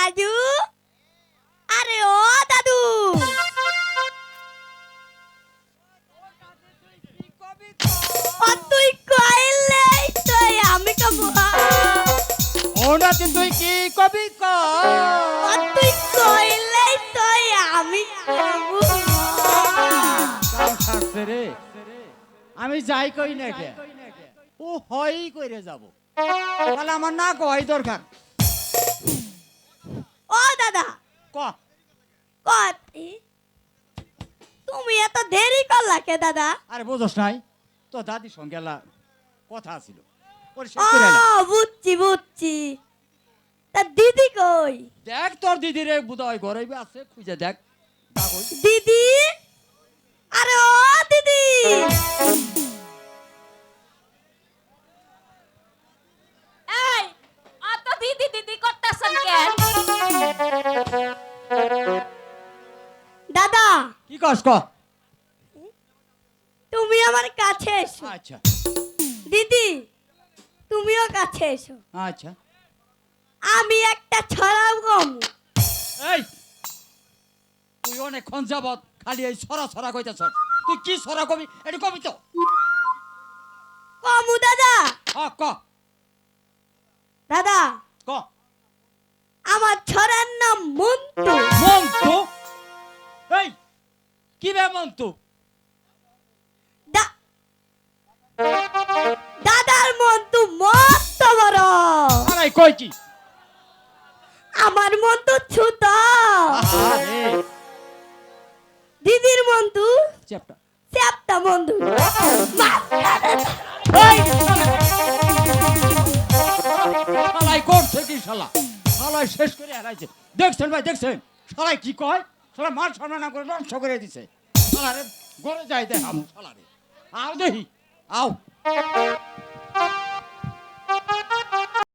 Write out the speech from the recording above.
দাদু? আরে ও দাদু! তুই কইলেই তুই আমি কব ওটা তুই কি কবি ক? তুই কইলেই তুই আমি কব রে? আমি যাই কই না কে? ও হই কইরে যাব। তাহলে আমার না কই দরকার। দাদা। ক। কত? তুমি এত দেরি করলা কে দাদা? আরে বুঝছ নাই তো দাদির সঙ্গে কথা ছিল। বুঝছি বুঝছি। তা দিদি কই? দেখ তোর দিদি রে বুধয় ঘরে আছে খুঁজে দেখ। দিদি? আরে ও কস ক তুমি আমার কাছে এসো। আচ্ছা। দিদি তুমিও কাছে এসো। আচ্ছা। আমি একটা ছড়াও গম। এই! তুই অনেকক্ষণ যাবত খালি এই ছড়া ছড়া কইতেছ। তুই কি ছড়া কবি? এটি কবি তো। কমু দাদা। হ ক। কি বে মন্তু দা- দাদার মন্তু মস্ত বড়। আরে কই কি? আমার মন্তু ছোট। দিদির মন্তু চ্যাপটা। চ্যাপ্টা বন্ধু শালা? শালাই শেষ করে হারাইছে। দেখছেন ভাই দেখছেন? শালাই কি কয়? শালা মার সম্মান না করে নষ্ট করে দিছে। শালারে গড়ে যাই দেখ। আমার শালারে। আও দেখি আও।